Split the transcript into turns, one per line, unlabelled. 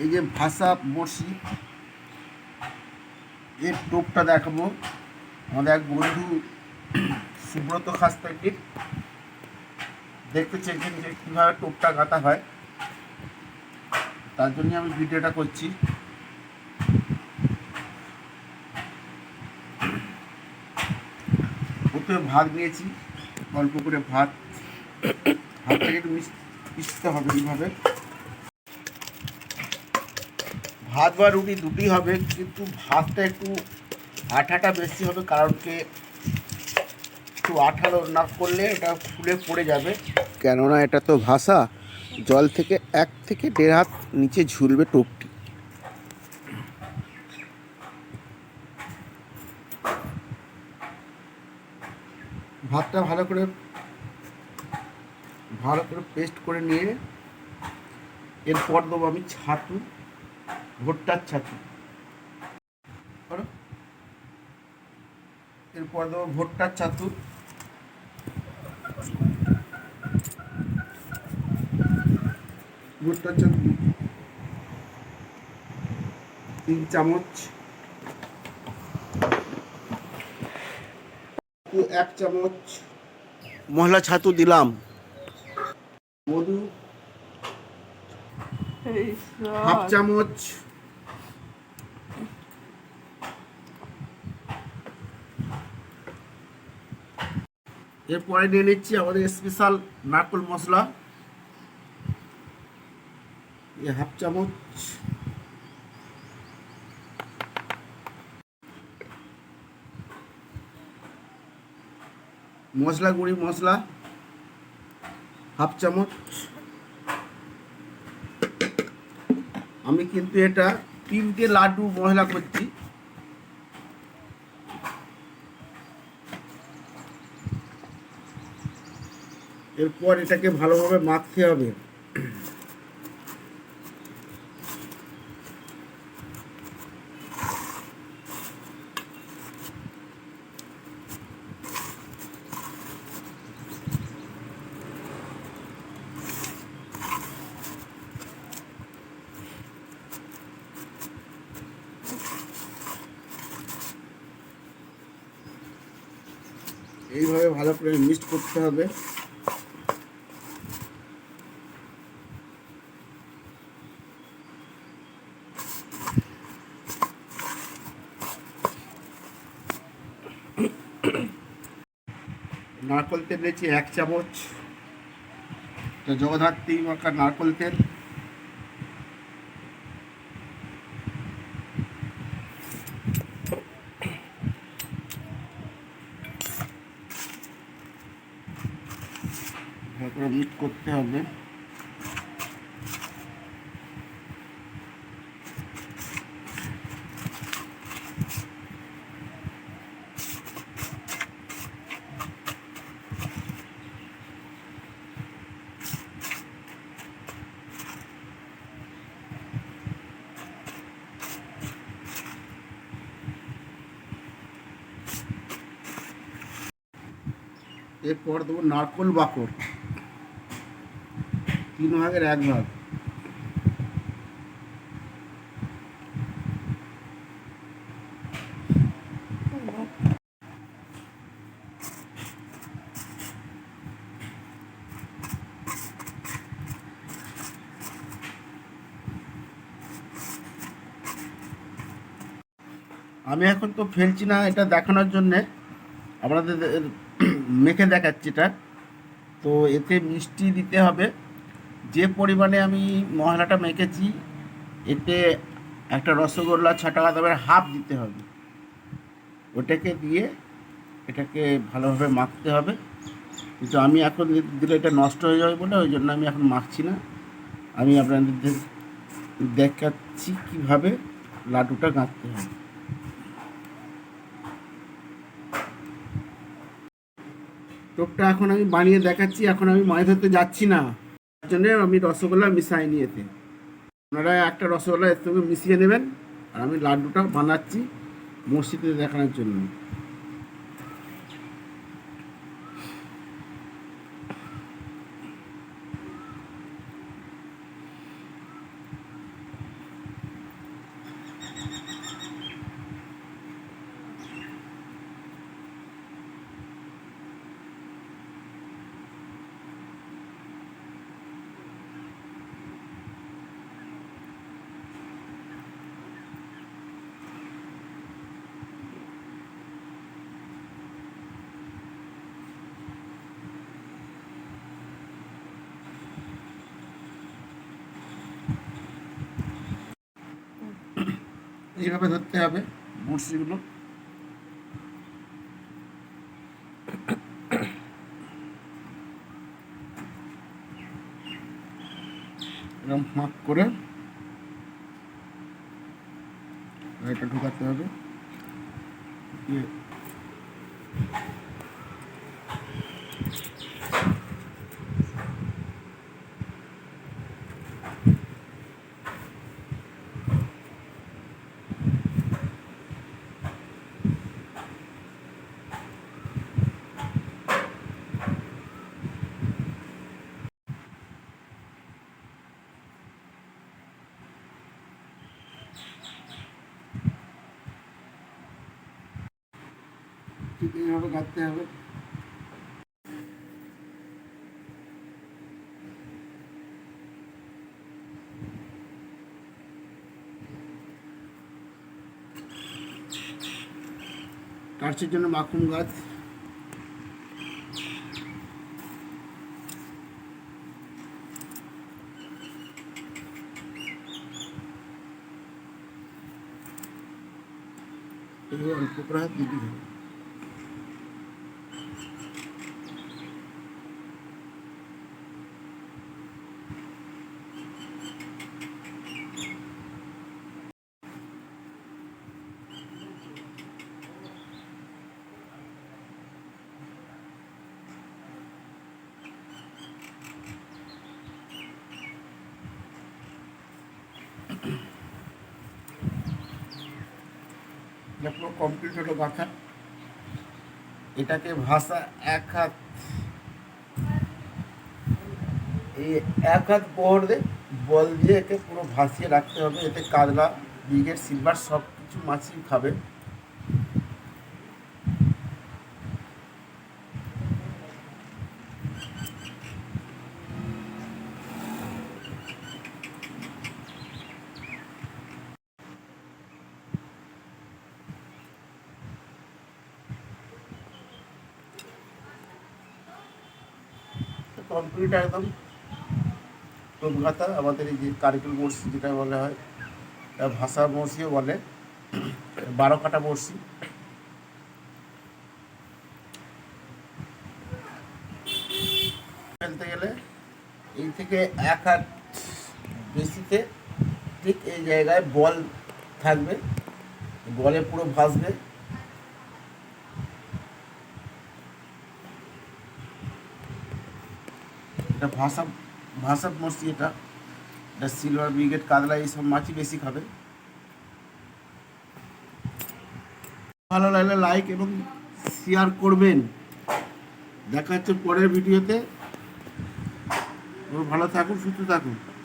এই যে ভাষা বসি এর টোপটা দেখাবো। আমাদের এক বন্ধু সুব্রত খাস থেকে দেখতে চেয়েছেন যে কীভাবে টোপটা গাঁথা হয়। তার জন্য আমি ভিডিওটা করছি। প্রথমে ভাত নিয়েছি, অল্প করে ভাত। ভাতটাকে একটু মিশ- মিশতে হবে এইভাবে। ভাত বা রুটি দুটি হবে কিন্তু ভাতটা একটু আঠাটা বেশি হবে কারণ কি একটু আঠালো না করলে এটা ফুলে পড়ে যাবে। কেননা এটা তো ভাষা জল থেকে এক থেকে দেড় হাত নিচে ঝুলবে টোপটি। ভাতটা ভালো করে ভালো করে পেস্ট করে নিয়ে এরপর দেবো আমি ছাতু। ভুট্টার ছাতু। করো। এরপর দেবো ভুট্টার ছাতু। ভুট্টার ছাতু তিন চামচ। এক চামচ। মশলা ছাতু দিলাম। মধু। হাফ চামচ। এরপরে নিয়ে নিচ্ছি আমাদের স্পেশাল নারকল মশলা। হাফ চামচ। মশলা, গুঁড়ি মশলা হাফ চামচ। আমি কিন্তু এটা তিনটে লাড্ডু মশলা করছি। এরপর এটাকে ভালোভাবে মাখতে হবে। এইভাবে ভালো করে মিক্সড করতে হবে। নারকল তেল নিয়েছি এক চামচ। তো জগদ্ধাত্রী মাখা নারকল তেল। করতে হবে। এরপর দেবো নারকল বাকর। তিন ভাগের এক ভাগ। আমি এখন তো ফেলছি না এটা দেখানোর জন্যে। আপনাদের মেখে দেখাচ্ছি এটা। তো এতে মিষ্টি দিতে হবে। যে পরিমাণে আমি মশলাটা মেখেছি, এতে একটা রসগোল্লা ছ টাকা দামের হাফ দিতে হবে। ওটাকে দিয়ে এটাকে ভালোভাবে মাখতে হবে। কিন্তু আমি এখন দিলে এটা নষ্ট হয়ে যাবে বলে ওই জন্য আমি এখন মাখছি না। আমি আপনাদের দেখাচ্ছি কীভাবে লাড্ডুটা গাঁথতে হবে। টোপটা এখন আমি বানিয়ে দেখাচ্ছি, এখন আমি মাছ ধরতে যাচ্ছি না। তার জন্য আমি রসগোল্লা মিশাই নিয়েছি। আপনারা একটা রসগোল্লা এর সঙ্গে মিশিয়ে নেবেন, আর আমি লাড্ডুটা বানাচ্ছি মসজিদে দেখানোর জন্য। এইভাবে ধরতে হবে মুরসিগুলো এরকম ফাঁক করে এটা ঢুকাতে হবে। দিয়ে এইভাবে গাঁথতে হবে টার্চের জন্য মাখন গাছ এগুলো অল্প করে হাত দিতে হবে পুরো কমপ্লিট হলো এটাকে ভাষা এক হাত এই এক হাত বহর দিয়ে বল দিয়ে একে পুরো ভাসিয়ে রাখতে হবে। এতে কাতলা বিগের সিলভার সব কিছু মাছই খাবে। কমপ্লিট একদম। কলকাতা আমাদের এই যে কারিকুল বড়শি যেটা বলা হয় ভাষা বড়শিও বলে, বারো কাটা বড়শি। ফেলতে গেলে, এই থেকে এক হাত বেশিতে ঠিক এই জায়গায় বল থাকবে, বলে পুরো ভাসবে। এটা ভাষা ভাষা মরছি এটা। এটা সিলভার ব্রিগেড কাতলা এইসব মাছই বেশি খাবে। ভালো লাগলে লাইক এবং শেয়ার করবেন। দেখা হচ্ছে পরের ভিডিওতে ভালো থাকুন, সুস্থ থাকুন।